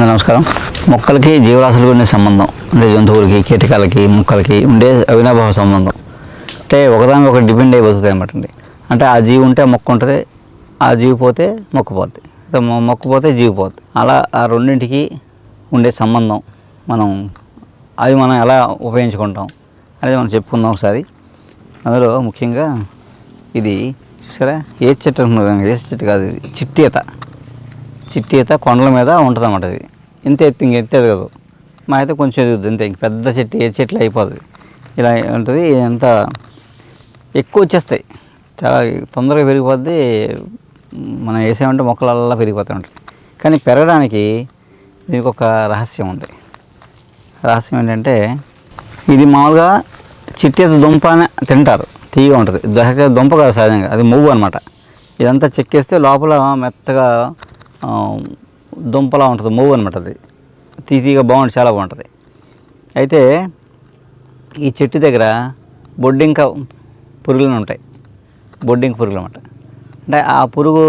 నమస్కారం. మొక్కలకి జీవరాశులకు ఉండే సంబంధం అంటే జంతువులకి కీటకాలకి మొక్కలకి ఉండే అవినాభావ సంబంధం. అంటే ఒకదాని ఒకటి డిపెండ్ అయి అనమాట అండి. అంటే ఆ జీవి ఉంటే మొక్క ఉంటుంది ఆ జీవి పోతే మొక్క పోద్ది. మొక్క పోతే జీవి పోద్ది. అలా ఆ రెండింటికి ఉండే సంబంధం మనం అవి మనం ఎలా ఉపయోగించుకుంటాం అనేది మనం చెప్పుకుందాం ఒకసారి. అందులో ముఖ్యంగా ఇది చూసారా? ఏ చెట్టు అంటున్నారు ఏ చెట్టు కాదు ఇది? చిట్టేత ఈత చిట్టి ఈత కొండల మీద ఉంటుంది అన్నమాట ఇది. ఇంత ఎత్తు ఇంక ఎత్తేది కాదు. మా అయితే కొంచెం ఎదుగుద్ది ఇంత ఇంక పెద్ద చెట్టు ఏ చెట్లు అయిపోతుంది ఇలా ఉంటుంది ఎంత ఎక్కువ వచ్చేస్తాయి. చాలా తొందరగా పెరిగిపోద్ది మనం వేసామంటే మొక్కలల్లా పెరిగిపోతూ ఉంటాయి. కానీ పెరగడానికి దీనికి ఒక రహస్యం ఉంది. రహస్యం ఏంటంటే ఇది మామూలుగా చిట్టేత దుంప అని తింటారు. తీయగా ఉంటుంది. దహక దుంప కాదు సహజంగా. అది మువ్వు అనమాట ఇదంతా చెక్కేస్తే లోపల మెత్తగా దుంపలా ఉంటుంది మూవ్ అనమాట అది. తీతిగా బాగుంటుంది చాలా బాగుంటుంది. అయితే ఈ చెట్టు దగ్గర బొడ్డింక పురుగులు ఉంటాయి. బొడ్డింక పురుగులు అనమాట అంటే ఆ పురుగు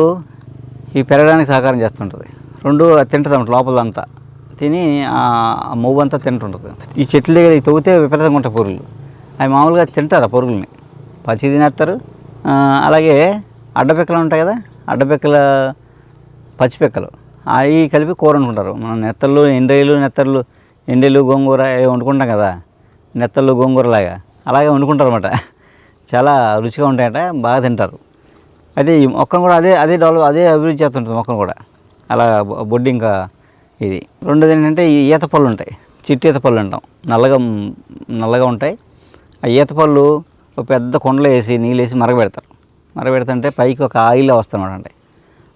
ఈ పెరగడానికి సహకారం చేస్తుంటుంది. రెండు అది తింటుంది అనమాట లోపలంతా. తిని ఆ మూవ్ అంతా తింటుంటుంది. ఈ చెట్ల దగ్గర తవ్వితే విపరీతంగా ఉంటాయి పురుగులు. అవి మామూలుగా తింటారు ఆ పురుగుల్ని. పచ్చి తినేస్తారు. అలాగే అడ్డపెక్కలు ఉంటాయి కదా అడ్డపిక్కల పచ్చిపిక్కలు. అవి కలిపి కూర వండుకుంటారు మనం నెత్తళ్ళు ఎండ్రేలు నెత్తళ్ళు ఎండెలు గోంగూర అవి వండుకుంటాం కదా. నెత్తళ్ళు గోంగూరలాగా. అలాగే వండుకుంటారు అనమాట చాలా రుచిగా ఉంటాయట బాగా తింటారు. అయితే ఈ మొక్కను కూడా అదే అదే డెవలప్ అదే అభివృద్ధి చేస్తుంటుంది మొక్కను కూడా. అలా బొడ్డు ఇంకా ఇది. రెండోది ఏంటంటే ఈ ఈత పళ్ళు ఉంటాయి. చిట్టి ఈత పళ్ళు అంటాం. నల్లగా నల్లగా ఉంటాయి. ఆ ఈత పళ్ళు ఒక పెద్ద కొండలో వేసి నీళ్ళు వేసి మరగబెడతారు. మరగబెడుతుంటే పైకి ఒక ఆయిల్ వస్తామన్నమాట అంటే.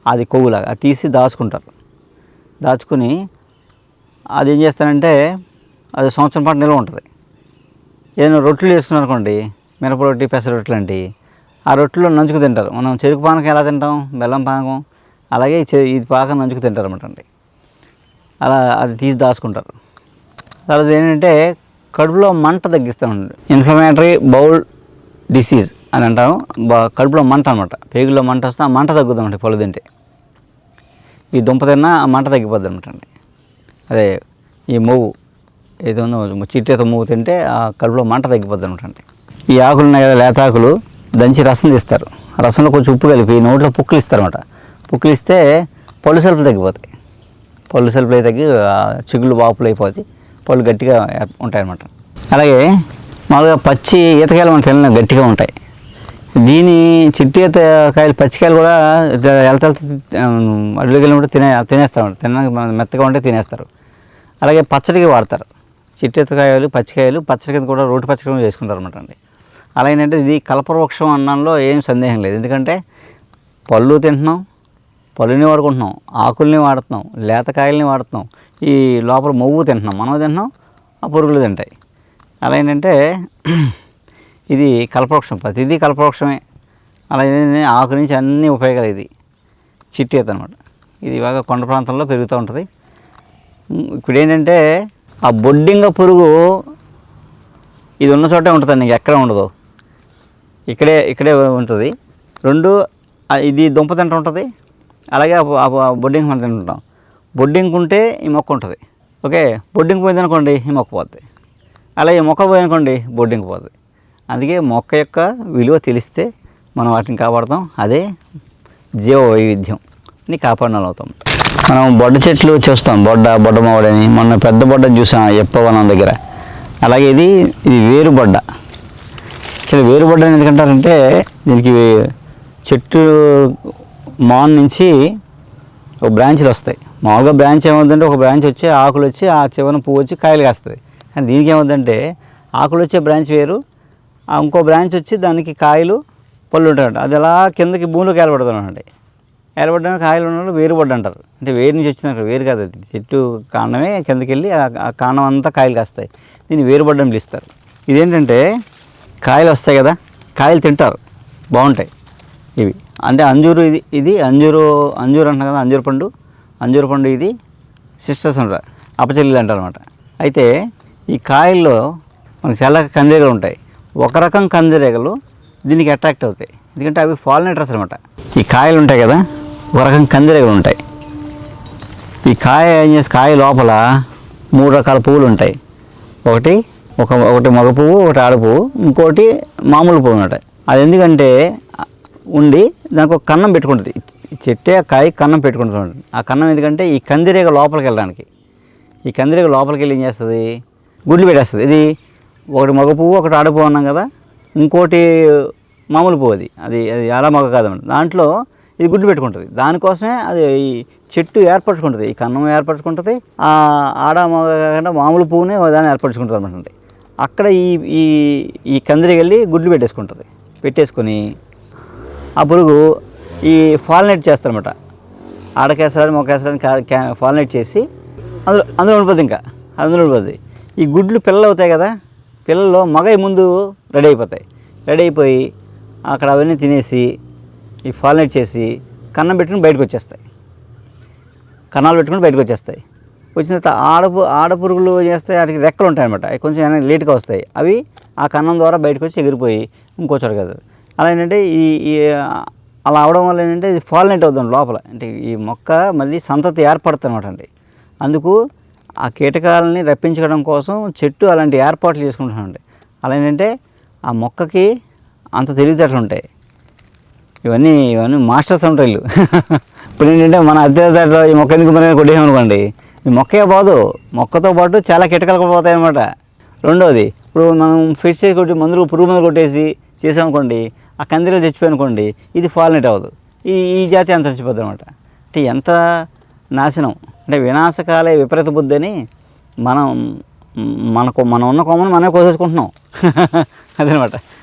అది కొవ్వులాగా అది తీసి దాచుకుంటారు. దాచుకుని అది ఏం చేస్తారంటే అది సంవత్సరం పాటు నిల్వ ఉంటుంది. ఏదైనా రొట్టెలు వేసుకున్నారు అనుకోండి మినప రొట్టి పెసర రొట్టెలు అంటే ఆ రొట్టెలో నంచుకు తింటారు. మనం చెరుకు పానకం ఎలా తింటాం? బెల్లం పానకం అలాగే చె- ఇది పాకం నంచుకు తింటారు అనమాట అండి. అలా అది తీసి దాచుకుంటారు. తర్వాత ఏంటంటే కడుపులో మంట తగ్గిస్తామండి. ఇన్ఫ్లమేటరీ బౌల్ డిసీజ్ అని అంటాము కడుపులో మంట అనమాట పేగుల్లో మంట వస్తే ఆ మంట తగ్గుతామండి పళ్ళు తింటే. ఈ దుంప తిన్నా ఆ మంట తగ్గిపోద్ది అనమాట అండి. అదే ఈ మూవు ఏదో చిట్టేతో చిట్టేత తింటే ఆ కడుపులో మంట తగ్గిపోద్ది అనమాట అండి. ఈ ఆకులు ఉన్నాయి కదా లేతాకులు దంచి రసం తీస్తారు. ఆ రసంలో కొంచెం ఉప్పు కలిపి నోట్లో పుక్కులు ఇస్తారన్నమాట పుక్కులు ఇస్తే పళ్ళు సెల్పులు తగ్గిపోతాయి. పళ్ళు సెల్పులు తగ్గి ఆ చిగుళ్ళు వాపులు అయిపోతాయి. పళ్ళు గట్టిగా ఉంటాయన్నమాట. అలాగే మామూలుగా పచ్చి ఈతకాయలు మనం తిన గట్టిగా ఉంటాయి. దీని చిట్టి కాయలు పచ్చికాయలు కూడా వెళ్తా అడుగుకి వెళ్ళినప్పుడు తినే తినేస్తారు తినడానికి మెత్తగా ఉంటే తినేస్తారు. అలాగే పచ్చడికి వాడతారు. చిట్టి కాయలు పచ్చికాయలు పచ్చడి కూడా రోటి పచ్చడి చేసుకుంటారు అనమాట అండి. అలా ఏంటంటే ఇది కల్పవృక్షం అన్నంలో ఏం సందేహం లేదు. ఎందుకంటే పళ్ళు తింటున్నాం పళ్ళుని వాడుకుంటున్నాం ఆకుల్ని వాడుతున్నాం లేతకాయల్ని వాడుతున్నాం ఈ లోపల మొవ్వు తింటున్నాం మనం తింటున్నాం ఆ పురుగులు తింటాయి. అలా ఏంటంటే ఇది కల్పవృక్షం ప్రతిదీ కల్పవృక్షమే. అలా ఆకు నుంచి అన్ని ఉపయోగాలు ఇది. చిట్టి అనమాట ఇది బాగా కొండ ప్రాంతంలో పెరుగుతూ ఉంటుంది. ఇప్పుడు ఏంటంటే ఆ బొడ్డింగ పురుగు ఇది ఉన్న చోటే ఉంటుందండి ఇంక ఎక్కడ ఉండదు. ఇక్కడే ఇక్కడే ఉంటుంది. రెండు ఇది దుంప తింట ఉంటుంది. అలాగే బొడ్డింగ్ మనం తింటుంటాం. బొడ్డింగ్ ఉంటే ఈ మొక్క ఉంటుంది. ఓకే? బొడ్డింగ్ పోయిందనుకోండి ఈ మొక్క పోతుంది అలాగే మొక్క పోయిందనుకోండి బొడ్డింగ్ పోతుంది అందుకే మొక్క యొక్క విలువ తెలిస్తే మనం వాటిని కాపాడతాం. అదే జీవ వైవిధ్యం ని కాపాడిన అవుతాం మనం బొడ్డ చెట్లు చూస్తాం. బొడ్డ బొడ్డ మామిడని మొన్న పెద్ద బొడ్డని చూసాం. ఎప్పవనం దగ్గర. అలాగే ఇది ఇది వేరు బొడ్డ. ఇక్కడ వేరుబడ్డ అని ఎందుకంటారంటే దీనికి చెట్టు మాన్ నుంచి ఒక బ్రాంచ్లు వస్తాయి. మామూలుగా బ్రాంచ్ ఏమవుతుందంటే ఒక బ్రాంచ్ వచ్చి ఆకులు వచ్చి ఆ చివరన పువ్వు వచ్చి కాయలు కాస్తుంది కానీ దీనికి ఏమవుతుందంటే ఆకులు వచ్చే బ్రాంచ్ వేరు ఇంకో బ్రాంచ్ వచ్చి దానికి కాయలు పళ్ళు ఉంటాయంట అది అలా కిందకి భూమిలోకి ఏర్పడుతుంది ఏలబడ్డానికి కాయలు ఉన్నప్పుడు వేరుబడ్డ అంటారు. అంటే వేరు నుంచి వచ్చిన వేరు కాదు అది. చెట్టు కాండమే కిందకి వెళ్ళి ఆ కాండం అంతా కాయలు కాస్తాయి. దీన్ని వేరుబడ్డం పిలుస్తారు. ఇదేంటంటే కాయలు వస్తాయి కదా కాయలు తింటారు. బాగుంటాయి ఇవి. అంటే అంజూరు ఇది ఇది అంజూరు అంజూరు అంటున్నా కదా అంజూరు పండు. అంజూరు పండు ఇది సిస్టర్స్ అంటారు. అపచెల్లి అంటారు అనమాట అయితే ఈ కాయల్లో మనకు చాలా కందిరీగలు ఉంటాయి. ఒక రకం కందిరీగలు దీనికి అట్రాక్ట్ అవుతాయి. ఎందుకంటే అవి ఫాలినేటర్స్ అనమాట ఈ కాయలు ఉంటాయి కదా ఒక రకం కందిరీగలు ఉంటాయి. ఈ కాయ ఏం చేసి కాయ లోపల మూడు రకాల పువ్వులు ఉంటాయి. ఒకటి ఒక ఒకటి మగ పువ్వు ఒకటి ఆడ పువ్వు ఇంకోటి మామూలు పువ్వు ఉంటాయి అది ఎందుకంటే ఉండి దానికి ఒక కన్నం పెట్టుకుంటుంది. చెట్టే ఆ కాయ కన్నం పెట్టుకుంటుంది ఆ కన్నం ఎందుకంటే ఈ కందిరీగ లోపలికి వెళ్ళడానికి. ఈ కందిరీగ లోపలికి వెళ్ళి ఏం చేస్తుంది? గుడ్లు పెట్టేస్తుంది. ఇది ఒకటి మగ పువ్వు ఒకటి ఆడపువ్వు అన్నాం కదా. ఇంకోటి మామూలు పువ్వు అది. అది అది ఎలా మగ కాదన్నమాట దాంట్లో ఇది గుడ్లు పెట్టుకుంటుంది. దానికోసమే అది ఈ చెట్టు ఏర్పరచుకుంటుంది. ఈ కన్నం ఏర్పరచుకుంటుంది. ఆ ఆడ మగ కాకుండా మామూలు పువ్వునే దాన్ని ఏర్పరచుకుంటుంది అనమాట అక్కడ ఈ ఈ ఈ కందిరికి వెళ్ళి గుడ్లు పెట్టేసుకుంటుంది. పెట్టేసుకొని ఆ పురుగు ఈ ఫాలినేట్ చేస్తారనమాట ఆడకేసరాన్ని మొకేసరాని ఫాలినేట్ చేసి అందులో అందులో ఉండిపోద్ది ఇంకా. అందులో ఉండిపోద్ది. ఈ గుడ్లు పిల్లలు అవుతాయి కదా. పిల్లలు మగ ముందు రెడీ అయిపోతాయి. రెడీ అయిపోయి అక్కడ అవన్నీ తినేసి ఈ ఫాలినేట్ చేసి కన్నం పెట్టుకుని బయటకు వచ్చేస్తాయి. కన్నాలు పెట్టుకుని బయటకు వచ్చేస్తాయి. వచ్చిన తర్వాత ఆడపు ఆడపురుగులు చేస్తే చేస్తాయి? వాటికి రెక్కలు ఉంటాయి అనమాట అవి కొంచెం లేట్గా వస్తాయి. అవి ఆ కన్నం ద్వారా బయటకు వచ్చి ఎగిరిపోయి ఇంకో చోట కదా. అలా ఏంటంటే ఈ అలా అవడం వల్ల ఏంటంటే ఇది ఫాలినేట్ అవుతుంది లోపల. అంటే ఈ మొక్క మళ్ళీ సంతతి ఏర్పడుతుంది అనమాట అండి. అందుకు ఆ కీటకాలని రప్పించడం కోసం చెట్టు అలాంటి ఏర్పాట్లు చేసుకుంటున్నామండి. అలా ఏంటంటే ఆ మొక్కకి అంత తెలివితేటలు ఉంటాయి. ఇవన్నీ ఇవన్నీ మాస్టర్స్ ఉంటాయి వీళ్ళు. ఇప్పుడు ఏంటంటే మన అద్దెదారిలో ఈ మొక్క ఎందుకు మరి కొట్టేయమనుకోండి ఈ మొక్కే పోదు మొక్కతో పాటు చాలా కీటకాలు కూడా పోతాయి అన్నమాట. రెండోది ఇప్పుడు మనం ఫిష్ కొట్టి మందులు పురుగు మందులు కొట్టేసి చేసామనుకోండి ఆ కందిలో తెచ్చిపోయనుకోండి ఇది ఫాల్నెట్ అవ్వదు. ఈ ఈ జాతి అంతరించిపోద్ది అనమాట అంటే ఎంత నాశనం. అంటే వినాశకాలే విపరీత బుద్ధి అని మనం మనకు మనం ఉన్న కొమ్మను మనమే కోసేసుకుంటున్నాం. అదనమాట.